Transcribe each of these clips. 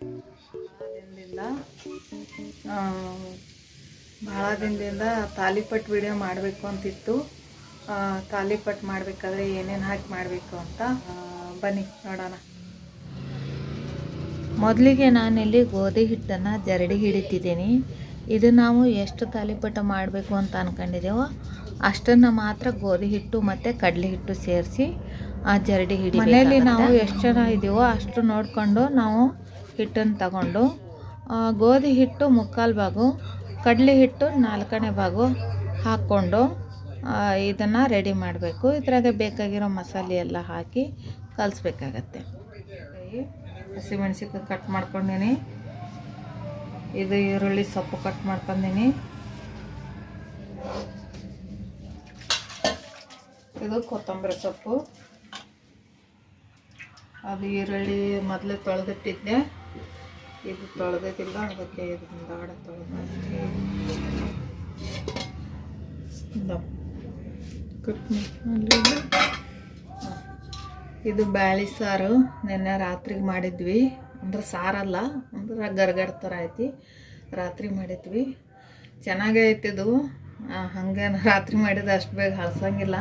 ದಿನದಿಂದ ಭಾಳ ದಿನದಿಂದ ತಾಲಿಪಟ್ ವಿಡಿಯೋ ಮಾಡಬೇಕು ಅಂತಿತ್ತು. ತಾಲಿಪಟ್ ಮಾಡಬೇಕಾದ್ರೆ ಏನೇನು ಹಾಕಿ ಮಾಡಬೇಕು ಅಂತ ಬನ್ನಿ ನೋಡೋಣ. ಮೊದಲಿಗೆ ನಾನಿಲ್ಲಿ ಗೋಧಿ ಹಿಟ್ಟನ್ನು ಜರಡಿ ಹಿಡಿತಿದ್ದೀನಿ. ಇದು ನಾವು ಎಷ್ಟು ತಾಲಿಪಟ ಮಾಡಬೇಕು ಅಂತ ಅಂದ್ಕೊಂಡಿದ್ದೇವೋ ಅಷ್ಟನ್ನು ಮಾತ್ರ ಗೋಧಿ ಹಿಟ್ಟು ಮತ್ತು ಕಡಲೆ ಹಿಟ್ಟು ಸೇರಿಸಿ ಆ ಜರಡಿ ಹಿಡಿ ಮನೆಯಲ್ಲಿ ನಾವು ಎಷ್ಟು ಜನ ಇದೀವೋ ಅಷ್ಟು ನೋಡಿಕೊಂಡು ನಾವು ಹಿಟ್ಟನ್ನು ತಗೊಂಡು ಗೋಧಿ ಹಿಟ್ಟು ಮುಕ್ಕಾಲು ಭಾಗು, ಕಡಲೆ ಹಿಟ್ಟು ನಾಲ್ಕನೇ ಭಾಗು ಹಾಕ್ಕೊಂಡು ಇದನ್ನು ರೆಡಿ ಮಾಡಬೇಕು. ಇದ್ರಾಗ ಬೇಕಾಗಿರೋ ಮಸಾಲೆ ಎಲ್ಲ ಹಾಕಿ ಕಲಿಸ್ಬೇಕಾಗತ್ತೆ. ಹಸಿಮೆಣ್ಸಿಕಾಯಿ ಕಟ್ ಮಾಡ್ಕೊಂಡಿನಿ. ಇದು ಈರುಳ್ಳಿ ಸೊಪ್ಪು ಕಟ್ ಮಾಡ್ಕೊಂಡಿನಿ. ಇದು ಕೊತ್ತಂಬರಿ ಸೊಪ್ಪು. ಅದು ಈರುಳ್ಳಿ ಮೊದಲೇ ತೊಳೆದಿಟ್ಟಿದ್ದೆ. ಇದು ತೊಳೆದಿಲ್ಲ ಅದಕ್ಕೆ ಇದನ್ನ ದಾಡ ತೊಳೆದು ಕಟ್ ಮಾಡ್ಕೊಂಡು ಇದು. ಬ್ಯಾಳಿ ಸಾರು. ನಿನ್ನೆ ರಾತ್ರಿಗೆ ಮಾಡಿದ್ವಿ. ಅಂದ್ರೆ ಸಾರಲ್ಲ, ಅಂದ್ರೆ ಗರ್ಗಡ್ ಥರ ಐತಿ. ರಾತ್ರಿ ಮಾಡಿದ್ವಿ. ಚೆನ್ನಾಗೇ ಐತಿದು ಹಂಗೆ ರಾತ್ರಿ ಮಾಡಿದ ಅಷ್ಟು ಬೇಗ ಹಳ್ಸಂಗಿಲ್ಲ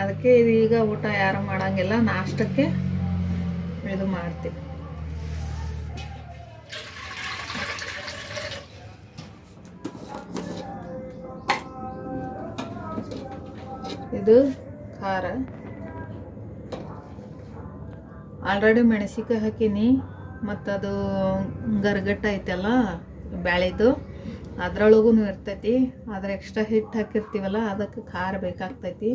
ಅದಕ್ಕೆ ಇದು ಈಗ ಊಟ ಯಾರು ಮಾಡಂಗಿಲ್ಲ. ನಾಷ್ಟಕ್ಕೆ ಇದು ಮಾಡ್ತೀವಿ. ಇದು ಖಾರ. ಆಲ್ರೆಡಿ ಮೆಣಸಿಕಾಯಿ ಹಾಕೀನಿ, ಮತ್ತು ಅದು ಗರ್ಗಟ್ಟ ಐತಲ್ಲ, ಬ್ಯಾಳಿದು ಅದ್ರೊಳಗೂ ಇರ್ತೈತಿ. ಆದ್ರೆ ಎಕ್ಸ್ಟ್ರಾ ಹಿಟ್ಟು ಹಾಕಿರ್ತೀವಲ್ಲ, ಅದಕ್ಕೆ ಖಾರ ಬೇಕಾಗ್ತೈತಿ.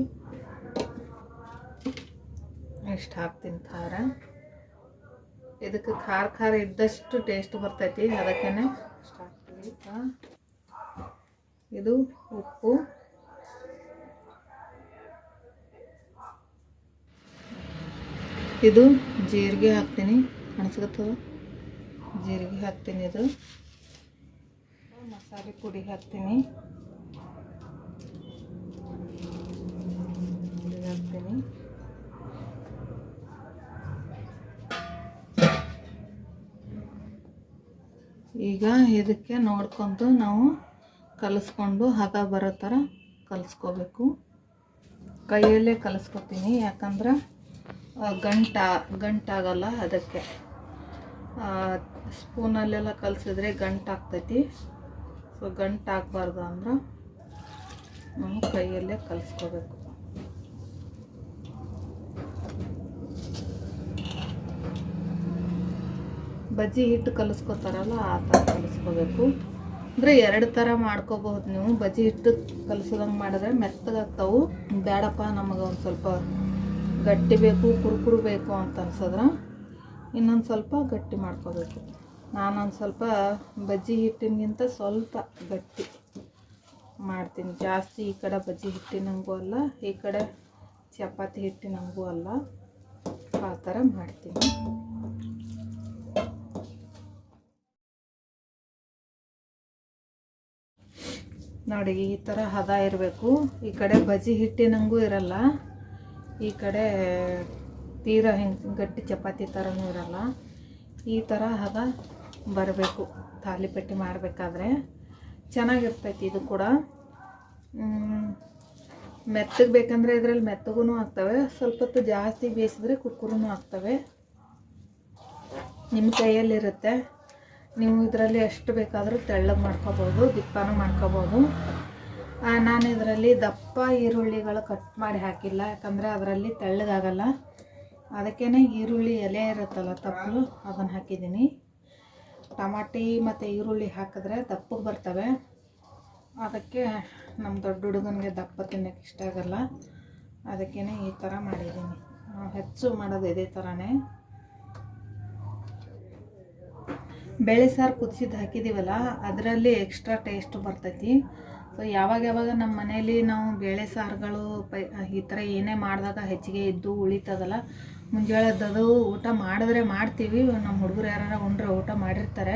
ಇಷ್ಟು ಹಾಕ್ತೀನಿ ಖಾರ. ಇದಕ್ಕೆ ಖಾರ ಖಾರ ಇದ್ದಷ್ಟು ಟೇಸ್ಟ್ ಬರ್ತೈತಿ ಅದಕ್ಕೇ ಇಷ್ಟು ಹಾಕ್ತೀವಿ ಇದು ಉಪ್ಪು. ಇದು ಜೀರಿಗೆ ಹಾಕ್ತೀನಿ. ಕಾಣಿಸ್ಕೊತದ ಜೀರಿಗೆ ಹಾಕ್ತೀನಿ ಇದು. ಮಸಾಲೆ ಪುಡಿ ಹಾಕ್ತೀನಿ. ಹಾಕ್ತೀನಿ. ಈಗ ಇದಕ್ಕೆ ನೋಡ್ಕೊಂಡು ನಾವು ಕಲಿಸ್ಕೊಂಡು ಹದ ಬರೋ ಥರ ಕಲಿಸ್ಕೋಬೇಕು. ಕೈಯಲ್ಲೇ ಕಲಿಸ್ಕೊತೀನಿ, ಯಾಕಂದ್ರೆ ಗಂಟ, ಗಂಟಾಗಲ್ಲ ಅದಕ್ಕೆ. ಸ್ಪೂನಲ್ಲೆಲ್ಲ ಕಲಸಿದ್ರೆ ಗಂಟಾಗ್ತೈತಿ. ಸೊ ಗಂಟಾಗಬಾರ್ದು ಅಂದ್ರೆ ನಾವು ಕೈಯಲ್ಲೇ ಕಲಿಸ್ಕೋಬೇಕು. ಬಜ್ಜಿ ಹಿಟ್ಟು ಕಲಿಸ್ಕೋತಾರಲ್ಲ, ಆ ಥರ ಕಲಿಸ್ಕೋಬೇಕು. ಅಂದರೆ ಎರಡು ಥರ ಮಾಡ್ಕೋಬಹುದು ನೀವು. ಬಜ್ಜಿ ಹಿಟ್ಟು ಕಲಿಸೋದಂಗೆ ಮಾಡಿದ್ರೆ ಮೆತ್ತಗಾಗ್ತಾವೆ. ಬೇಡಪ್ಪ ನಮಗೆ ಒಂದು ಸ್ವಲ್ಪ ಗಟ್ಟಿ ಬೇಕು, ಕುರುಕುರು ಬೇಕು ಅಂತ ಅನ್ಸಿದ್ರೆ ಇನ್ನೊಂದು ಸ್ವಲ್ಪ ಗಟ್ಟಿ ಮಾಡ್ಕೋಬೇಕು. ನಾನೊಂದು ಸ್ವಲ್ಪ ಬಜ್ಜಿ ಹಿಟ್ಟಿನಗಿಂತ ಸ್ವಲ್ಪ ಗಟ್ಟಿ ಮಾಡ್ತೀನಿ. ಜಾಸ್ತಿ ಈ ಕಡೆ ಬಜ್ಜಿ ಹಿಟ್ಟಿನಂಗೂ ಅಲ್ಲ, ಈ ಕಡೆ ಚಪಾತಿ ಹಿಟ್ಟಿನಂಗೂ ಅಲ್ಲ. ಆ ಥರ ಮಾಡ್ತೀನಿ. ನೋಡಿ, ಈ ಥರ ಹದ ಇರಬೇಕು. ಈ ಕಡೆ ಬಜ್ಜಿ ಹಿಟ್ಟಿನಂಗೂ ಇರಲ್ಲ. ಈ ಕಡೆ ತೀರಾ ಹೆಂಗೆ ಗಟ್ಟಿ ಚಪಾತಿ ಥರನೂ ಇರಲ್ಲ. ಈ ಥರ ಹದ ಬರಬೇಕು. ತಾಲಿಪಟ್ಟಿ ಮಾಡಬೇಕಾದ್ರೆ ಚೆನ್ನಾಗಿರ್ತೈತಿ ಇದು ಕೂಡ. ಮೆತ್ತಗೆ ಬೇಕಂದರೆ ಇದರಲ್ಲಿ ಮೆತ್ತಗೂ ಆಗ್ತವೆ. ಸ್ವಲ್ಪ ಹೊತ್ತು ಜಾಸ್ತಿ ಬೇಯಿಸಿದ್ರೆ ಕುಕ್ಕರೂ ಆಗ್ತವೆ. ನಿಮ್ಮ ಕೈಯಲ್ಲಿರುತ್ತೆ. ನೀವು ಇದರಲ್ಲಿ ಎಷ್ಟು ಬೇಕಾದರೂ ತೆಳ್ಳಗೆ ಮಾಡ್ಕೋಬೋದು, ದಿಪ್ಪನೂ ಮಾಡ್ಕೋಬೋದು. ನಾನು ಇದರಲ್ಲಿ ದಪ್ಪ ಈರುಳ್ಳಿಗಳು ಕಟ್ ಮಾಡಿ ಹಾಕಿಲ್ಲ, ಯಾಕಂದರೆ ಅದರಲ್ಲಿ ತೆಳ್ಳಗಾಗಲ್ಲ. ಅದಕ್ಕೇ ಈರುಳ್ಳಿ ಎಲೆ ಇರುತ್ತಲ್ಲ ತಪ್ಪಲು, ಅದನ್ನು ಹಾಕಿದ್ದೀನಿ. ಟಮಾಟಿ ಮತ್ತು ಈರುಳ್ಳಿ ಹಾಕಿದ್ರೆ ದಪ್ಪಗೆ ಬರ್ತವೆ. ಅದಕ್ಕೆ ನಮ್ಮ ದೊಡ್ಡ ಹುಡುಗನಿಗೆ ದಪ್ಪ ತಿನ್ನೋಕ್ಕೆ ಇಷ್ಟ ಆಗಲ್ಲ. ಅದಕ್ಕೇ ಈ ಥರ ಮಾಡಿದ್ದೀನಿ. ಹೆಚ್ಚು ಮಾಡೋದು ಇದೇ ಥರನೇ ಬೇಳೆ ಸಾರು ಕುದಿಸಿದ್ದು ಹಾಕಿದ್ದೀವಲ್ಲ ಅದರಲ್ಲಿ ಎಕ್ಸ್ಟ್ರಾ ಟೇಸ್ಟ್ ಬರ್ತೈತಿ. ಸೊ ಯಾವಾಗ ಯಾವಾಗ ನಮ್ಮ ಮನೇಲಿ ನಾವು ಬೇಳೆ ಸಾರುಗಳು ಪೈ, ಈ ಥರ ಏನೇ ಮಾಡಿದಾಗ ಹೆಚ್ಚಿಗೆ ಇದ್ದು ಉಳಿತದಲ್ಲ ಮುಂಜಾನೆ ಎದ್ದದು ಊಟ ಮಾಡಿದ್ರೆ ಮಾಡ್ತೀವಿ. ನಮ್ಮ ಹುಡುಗರು ಯಾರು ಉಂಡ್ರೆ ಊಟ ಮಾಡಿರ್ತಾರೆ.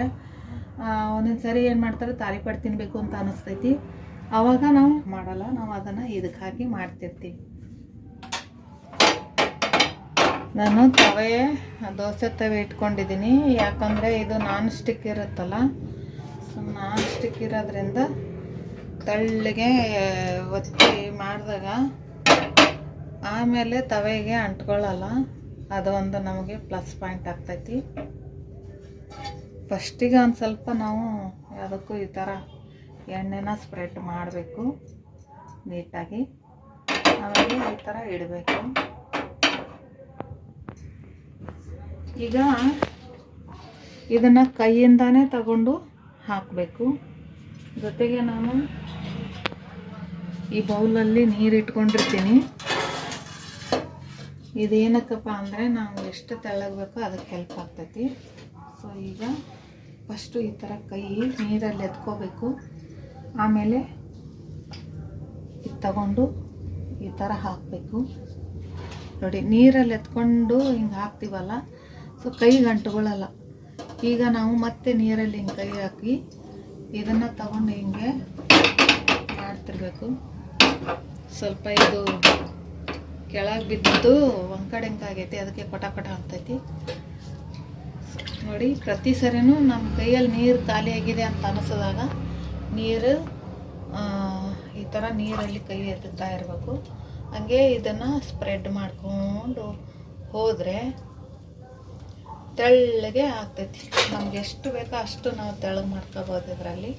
ಒಂದೊಂದು ಸರಿ ಏನು ಮಾಡ್ತಾರೆ ತಾಲಿಪಟ್ಟು ತಿನ್ನಬೇಕು ಅಂತ ಅನಿಸ್ತೈತಿ. ಆವಾಗ ನಾವು ಮಾಡಲ್ಲ, ನಾವು ಅದನ್ನು ಇದಕ್ಕೆ ಹಾಕಿ ಮಾಡ್ತಿರ್ತೀವಿ. ನಾನು ತವೆ, ದೋಸೆ ತವೆ ಇಟ್ಕೊಂಡಿದ್ದೀನಿ. ಯಾಕಂದರೆ ಇದು ನಾನ್ ಸ್ಟಿಕ್ ಇರುತ್ತಲ್ಲ ಸೊ ನಾನ್ ಸ್ಟಿಕ್ ಇರೋದ್ರಿಂದ ತಳ್ಳಿಗೆ, ಒತ್ತಿ ಮಾಡಿದಾಗ ಆಮೇಲೆ ತವೆಗೆ ಅಂಟ್ಕೊಳ್ಳಲ್ಲ ಒಂದು ನಮಗೆ ಪ್ಲಸ್ ಪಾಯಿಂಟ್ ಆಗ್ತೈತಿ. ಫಸ್ಟಿಗೆ ಒಂದು ಸ್ವಲ್ಪ ನಾವು ಯಾವುದಕ್ಕೂ ಈ ಥರ ಎಣ್ಣೆನ ಸ್ಪ್ರೆಡ್ ಮಾಡಬೇಕು ನೀಟಾಗಿ. ಆಮೇಲೆ ಈ ಥರ ಇಡಬೇಕು. ಈಗ ಇದನ್ನು ಕೈಯಿಂದಾನೇ ತಗೊಂಡು ಹಾಕಬೇಕು. ಜೊತೆಗೆ ನಾನು ಈ ಬೌಲಲ್ಲಿ ನೀರು ಇಟ್ಕೊಂಡಿರ್ತೀನಿ ಇದೇನಕ್ಕಪ್ಪ ಅಂದರೆ ನಾವು ಎಷ್ಟು ತೆಳ್ಳಗಬೇಕೋ ಅದಕ್ಕೆ ಹೆಲ್ಪ್ ಆಗ್ತೈತಿ. ಸೊ ಈಗ ಫಸ್ಟು ಈ ಥರ ಕೈ ನೀರಲ್ಲಿ ಎತ್ಕೋಬೇಕು. ಆಮೇಲೆ ಇದು ತಗೊಂಡು ಈ ಥರ ಹಾಕಬೇಕು. ನೋಡಿ, ನೀರಲ್ಲಿ ಎತ್ಕೊಂಡು ಹಿಂಗೆ ಹಾಕ್ತೀವಲ್ಲ? ಸೊ ಕೈ ಗಂಟುಗಳಲ್ಲ. ಈಗ ನಾವು ಮತ್ತೆ ನೀರಲ್ಲಿ ಹಿಂಗೆ ಕೈ ಹಾಕಿ ಇದನ್ನು ತಗೊಂಡು ಹಿಂಗೆ ಮಾಡ್ತಿರ್ಬೇಕು ಸ್ವಲ್ಪ ಇದು ಕೆಳಗೆ ಬಿದ್ದು ಒಂಕಡೆ ಆಗೈತಿ, ಅದಕ್ಕೆ ಕೊಟ ಕೊಟ ಆಗ್ತೈತಿ. ನೋಡಿ, ಪ್ರತಿ ಸರಿನೂ ನಮ್ಮ ಕೈಯಲ್ಲಿ ನೀರು ಖಾಲಿಯಾಗಿದೆ ಅಂತ ಅನಿಸಿದಾಗ ನೀರು ಈ ಥರ ನೀರಲ್ಲಿ ಕೈ ಎತ್ತುತ್ತಾ ಇರಬೇಕು. ಹಂಗೆ ಇದನ್ನು ಸ್ಪ್ರೆಡ್ ಮಾಡ್ಕೊಂಡು ಹೋದರೆ ತೆಳ್ಳಗೆ ಆಗ್ತೈತಿ. ನಮ್ಗೆ ಎಷ್ಟು ಬೇಕೋ ಅಷ್ಟು ನಾವು ತೆಳ್ಳಗೆ ಮಾಡ್ಕೋಬೋದು ಇದರಲ್ಲಿ.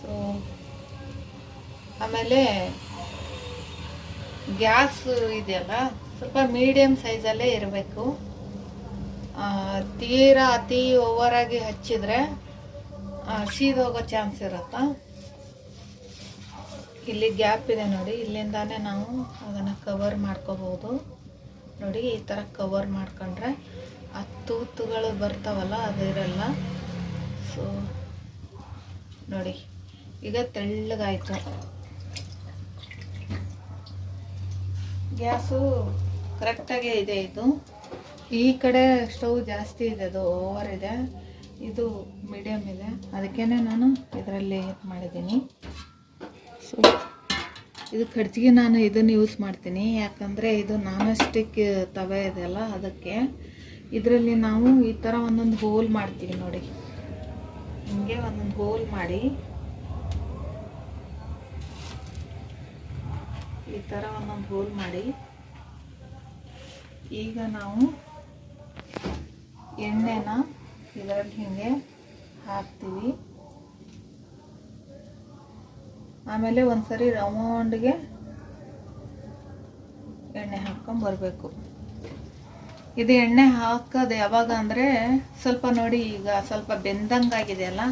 ಸೊ ಆಮೇಲೆ ಗ್ಯಾಸ್ ಇದೆಯಲ್ಲ, ಸ್ವಲ್ಪ ಮೀಡಿಯಮ್ ಸೈಜಲ್ಲೇ ಇರಬೇಕು. ತೀರಾ ಅತಿ ಓವರಾಗಿ ಹಚ್ಚಿದ್ರೆ ಸೀದೋಗೋ ಚಾನ್ಸ್ ಇರುತ್ತ? ಇಲ್ಲಿ ಗ್ಯಾಪ್ ಇದೆ ನೋಡಿ, ಇಲ್ಲಿಂದಾನೇ ನಾವು ಅದನ್ನು ಕವರ್ ಮಾಡ್ಕೋಬೋದು. ನೋಡಿ, ಈ ಥರ ಕವರ್ ಮಾಡ್ಕೊಂಡ್ರೆ ಆ ತೂತುಗಳು ಬರ್ತಾವಲ್ಲ ಅದು ಇರಲ್ಲ ಸೊ ನೋಡಿ, ಈಗ ತೆಳ್ಳಗಾಯಿತು. ಗ್ಯಾಸು ಕರೆಕ್ಟಾಗೇ ಇದೆ ಇದು. ಈ ಕಡೆ ಸ್ಟವ್ ಜಾಸ್ತಿ ಇದೆ, ಅದು ಓವರ್ ಇದೆ. ಇದು ಮೀಡಿಯಮ್ ಇದೆ. ಅದಕ್ಕೇ ನಾನು ಇದರಲ್ಲಿ ಇದು ಮಾಡಿದ್ದೀನಿ. ಸೊ ಇದು ಕಡ್ಜಿಗೆ ನಾನು ಇದನ್ನು ಯೂಸ್ ಮಾಡ್ತೀನಿ. ಯಾಕಂದರೆ ಇದು ನಾನಸ್ಟಿಕ್ ತವೆ ಇದೆಯಲ್ಲ, ಅದಕ್ಕೆ ಇದರಲ್ಲಿ ನಾವು ಈ ಥರ ಒಂದೊಂದು ಹೋಲ್ ಮಾಡ್ತೀವಿ ನೋಡಿ. ಹಿಂಗೆ ಒಂದೊಂದು ಹೋಲ್ ಮಾಡಿ ಈ ಥರ ಒಂದೊಂದು ಹೋಲ್ ಮಾಡಿ ಈಗ ನಾವು ಎಣ್ಣೆನ ಇದರಲ್ಲಿ ಹಿಂಗೆ ಹಾಕ್ತೀವಿ. ಆಮೇಲೆ ಒಂದ್ಸರಿ ರೌಂಡ್ಗೆ ಎಣ್ಣೆ ಹಾಕ್ಕೊಂಬರ್ಬೇಕು ಇದು ಎಣ್ಣೆ ಹಾಕೋದು ಯಾವಾಗ ಅಂದರೆ ಸ್ವಲ್ಪ ನೋಡಿ ಈಗ ಸ್ವಲ್ಪ ಬೆಂದಂಗಾಗಿದೆಯಲ್ಲ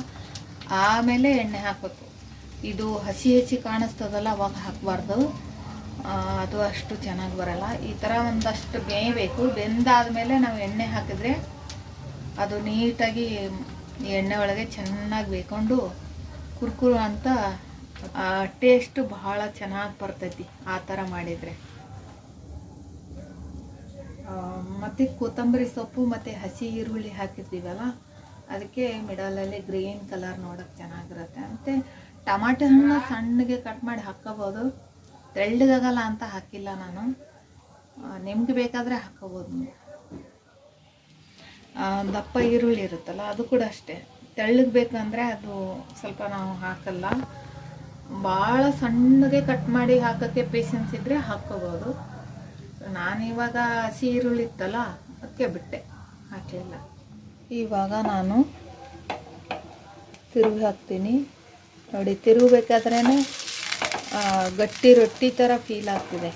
ಆಮೇಲೆ ಎಣ್ಣೆ ಹಾಕಬೇಕು. ಇದು ಹಸಿ ಹಸಿ ಕಾಣಿಸ್ತದಲ್ಲ, ಅವಾಗ ಹಾಕಬಾರ್ದು. ಅದು ಅಷ್ಟು ಚೆನ್ನಾಗಿ ಬರಲ್ಲ. ಈ ಥರ ಒಂದಷ್ಟು ಬೇಯಬೇಕು. ಬೆಂದಾದ್ಮೇಲೆ ನಾವು ಎಣ್ಣೆ ಹಾಕಿದ್ರೆ ಅದು ನೀಟಾಗಿ ಎಣ್ಣೆ ಒಳಗೆ ಚೆನ್ನಾಗಿ ಬೇಯ್ಕೊಂಡು ಕುರ್ಕುರು ಅಂತ ಟೇಸ್ಟ್ ಬಹಳ ಚೆನ್ನಾಗಿ ಬರ್ತೈತಿ ಆ ಥರ ಮಾಡಿದರೆ. ಮತ್ತು ಕೊತ್ತಂಬರಿ ಸೊಪ್ಪು ಮತ್ತು ಹಸಿ ಈರುಳ್ಳಿ ಹಾಕಿರ್ತೀವಲ್ಲ, ಅದಕ್ಕೆ ಮಿಡಲಲ್ಲಿ ಗ್ರೀನ್ ಕಲರ್ ನೋಡೋಕ್ಕೆ ಚೆನ್ನಾಗಿರುತ್ತೆ. ಮತ್ತು ಟಮಾಟೆ ಹಣ್ಣು ಸಣ್ಣಗೆ ಕಟ್ ಮಾಡಿ ಹಾಕ್ಕೋಬೋದು ತೆಳ್ಳಗಾಗಲ್ಲ ಅಂತ ಹಾಕಿಲ್ಲ ನಾನು. ನಿಮ್ಗೆ ಬೇಕಾದರೆ ಹಾಕ್ಕೋಬೋದು ದಪ್ಪ ಈರುಳ್ಳಿ ಇರುತ್ತಲ್ಲ, ಅದು ಕೂಡ ಅಷ್ಟೇ. ತೆಳ್ಳಗೆ ಬೇಕಂದರೆ ಅದು ಸ್ವಲ್ಪ ನಾವು ಹಾಕಲ್ಲ. ಭಾಳ ಸಣ್ಣಗೆ ಕಟ್ ಮಾಡಿ ಹಾಕೋಕ್ಕೆ ಪೇಷನ್ಸ್ ಇದ್ದರೆ ಹಾಕ್ಕೋಬೋದು. ನಾನಿವಾಗ ಹಸಿ ಈರುಳ್ಳಿ ಇತ್ತಲ್ಲ ಅದಕ್ಕೆ ಬಿಟ್ಟೆ. ಹಾಕಲಿಲ್ಲ. ಇವಾಗ ನಾನು ತಿರುಗಿ ಹಾಕ್ತೀನಿ. ನೋಡಿ ತಿರುಗಬೇಕಾದ್ರೇ ಗಟ್ಟಿ ರೊಟ್ಟಿ ಥರ ಫೀಲ್ ಆಗ್ತಿದೆ.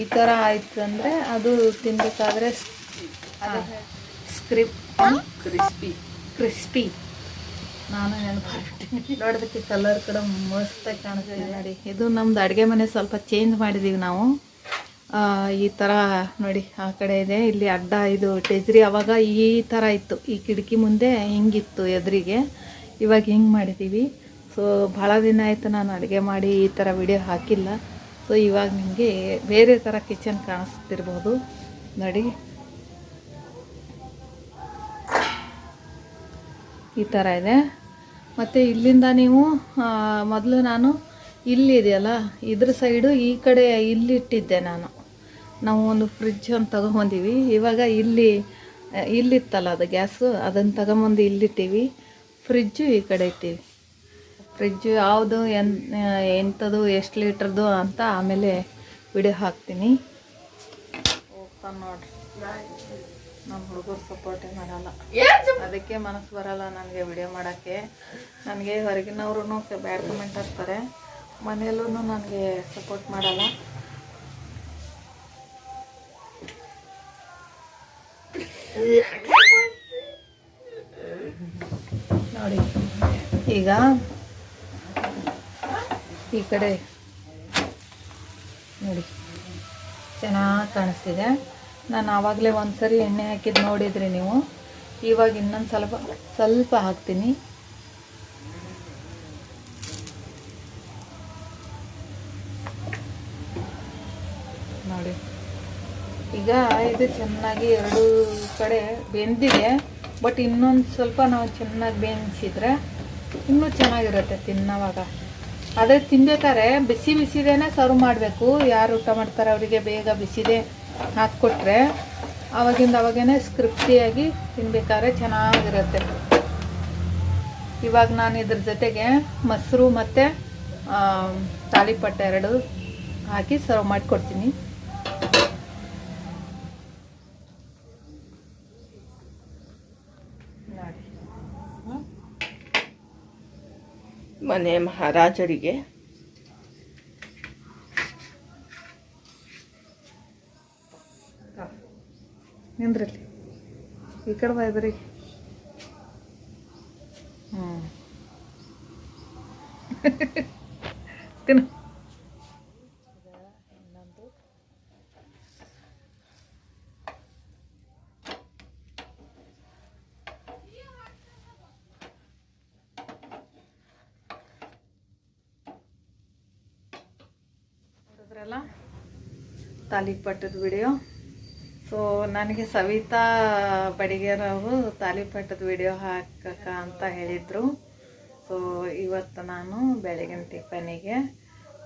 ಈ ಥರ ಆಯಿತು ಅಂದರೆ ಅದು ತಿನ್ಬೇಕಾದ್ರೆ ಸ್ಕ್ರಿಪ್ ಕ್ರಿಸ್ಪಿ ಕ್ರಿಸ್ಪಿ ನಾನು ನೆನಪು ನೋಡೋದಕ್ಕೆ ಕಲರ್ ಕೂಡ ಮಸ್ತಾಗಿ ಕಾಣಿಸ್ತಿದೆ ನೋಡಿ, ಇದು ನಮ್ದು ಅಡುಗೆ ಮನೆ ಸ್ವಲ್ಪ ಚೇಂಜ್ ಮಾಡಿದ್ದೀವಿ ನಾವು. ಈ ಥರ ನೋಡಿ, ಆ ಕಡೆ ಇದೆ. ಇಲ್ಲಿ ಅಡ್ಡ, ಇದು ಟೆಜ್ರಿ ಅವಾಗ ಈ ಥರ ಇತ್ತು. ಈ ಕಿಟಕಿ ಮುಂದೆ ಹಿಂಗಿತ್ತು ಎದುರಿಗೆ. ಇವಾಗ ಹಿಂಗೆ ಮಾಡಿದ್ದೀವಿ ಸೊ ಭಾಳ ದಿನ ಆಯಿತು ನಾನು ಅಡುಗೆ ಮಾಡಿ ಈ ಥರ ವಿಡಿಯೋ ಹಾಕಿಲ್ಲ. ಸೊ ಇವಾಗ ನಿಮಗೆ ಬೇರೆ ಥರ ಕಿಚನ್ ಕಾಣಿಸ್ತಿರ್ಬೋದು. ನೋಡಿ. ಈ ಥರ ಇದೆ. ಮತ್ತು ಇಲ್ಲಿಂದ ನೀವು ಮೊದಲು ನಾನು ಇಲ್ಲಿದೆಯಲ್ಲ ಇದ್ರ ಸೈಡು ಈ ಕಡೆ ಇಲ್ಲಿ ಇಟ್ಟಿದ್ದೆ ನಾನು. ನಾವು ಒಂದು ಫ್ರಿಜ್ ಅಂತ ತಗೊಂಬಂದೀವಿ. ಇವಾಗ ಇಲ್ಲಿ, ಇಲ್ಲಿತ್ತಲ್ಲ ಅದು ಗ್ಯಾಸು ಅದನ್ನು ತಗೊಂಬಂದು ಇಲ್ಲಿಟ್ಟೀವಿ. ಫ್ರಿಜ್ಜು ಈ ಕಡೆ ಇಟ್ಟೀವಿ. ಫ್ರಿಜ್ಜು ಯಾವುದು ಎನ್ ಎಂಥದ್ದು ಎಷ್ಟು ಲೀಟ್ರದ್ದು ಅಂತ ಆಮೇಲೆ ವಿಡಿಯೋ ಹಾಕ್ತೀನಿ. ಹೋಗ್ತಾನೆ ನೋಡ್ರಿ ನಮ್ಮ ಹುಡುಗರು ಸಪೋರ್ಟೇ ಮಾಡಲ್ಲ. ಅದಕ್ಕೆ ಮನಸ್ಸು ಬರಲ್ಲ ನನಗೆ ವಿಡಿಯೋ ಮಾಡೋಕ್ಕೆ. ನನಗೆ ಹೊರಗಿನವ್ರು ಬ್ಯಾಡ್ ಕಮೆಂಟ್ ಹಾಕ್ತಾರೆ. ಮನೆಯಲ್ಲೂ ನನಗೆ ಸಪೋರ್ಟ್ ಮಾಡಲ್ಲ. ನೋಡಿ ಈಗ ಈ ಕಡೆ ನೋಡಿ ಚೆನ್ನಾಗಿ ಕಾಣಿಸ್ತಿದೆ. ನಾನು ಆವಾಗಲೇ ಒಂದ್ಸರಿ ಎಣ್ಣೆ ಹಾಕಿದ್ದು ನೋಡಿದ್ರಿ ನೀವು. ಇವಾಗ ಇನ್ನೊಂದು ಸ್ವಲ್ಪ ಸ್ವಲ್ಪ ಹಾಕ್ತೀನಿ. ನೋಡಿ. ಈಗ ಇದು ಚೆನ್ನಾಗಿ ಎರಡು ಕಡೆ ಬೆಂದಿದೆ. ಬಟ್ ಇನ್ನೊಂದು ಸ್ವಲ್ಪ ನಾವು ಚೆನ್ನಾಗಿ ಬೇಯಿಸಿದ್ರೆ ಇನ್ನೂ ಚೆನ್ನಾಗಿರುತ್ತೆ ತಿನ್ನೋವಾಗ. ಆದರೆ ತಿನ್ಬೇಕಾದ್ರೆ ಬಿಸಿ ಬಿಸಿದೇನೆ ಸರ್ವ್ ಮಾಡಬೇಕು. ಯಾರು ಊಟ ಮಾಡ್ತಾರೆ, ಅವರಿಗೆ ಬೇಗ ಬಿಸಿದೆ. ಹಾಕ್ಕೊಟ್ರೆ ಆವಾಗಿಂದ ಅವಾಗೇನೆ ಸ್ಕ್ರಿಪ್ಟಿಯಾಗಿ ತಿನ್ಬೇಕಾದ್ರೆ ಚೆನ್ನಾಗಿರುತ್ತೆ ಇವಾಗ ನಾನು ಇದ್ರ ಜೊತೆಗೆ ಮೊಸರು ಮತ್ತು ತಾಳಿಪಟ್ಟ ಎರಡು ಹಾಕಿ ಸರ್ವ್ ಮಾಡಿಕೊಡ್ತೀನಿ. ಮನೆ ಮಹಾರಾಜರಿಗೆ ನಿಂದ್ರಲ್ಲಿ ಈ ಕಡೆ ಬಾಯ್ದ್ರಿ ಹ್ಞೂ ತಿನ್ನು. ನೋಡಿದ್ರಲ್ಲ? ತಾಲಿಪಟ್ಟದ ವಿಡಿಯೋ ಸೊ ನನಗೆ ಸವಿತಾ ಬಡಿಗೆರವರು ತಾಲಿಪಟ್ಟದ ವಿಡಿಯೋ ಹಾಕಕ್ಕ ಅಂತ ಹೇಳಿದರು. ಸೊ ಇವತ್ತು ನಾನು ಬೆಳಗಿನ ಟಿಫನಿಗೆ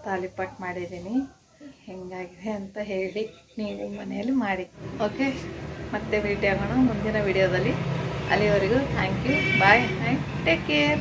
ತಾಲಿಪಟ್ಟು ಮಾಡಿದ್ದೀನಿ. ಹೆಂಗಾಗಿದೆ ಅಂತ ಹೇಳಿ ನೀವು ಮನೆಯಲ್ಲಿ ಮಾಡಿ. ಓಕೆ ಮತ್ತೆ ಭೇಟಿ ಆಗೋಣ ಮುಂದಿನ ವಿಡಿಯೋದಲ್ಲಿ ಅಲ್ಲಿವರೆಗೂ thank you bye and take care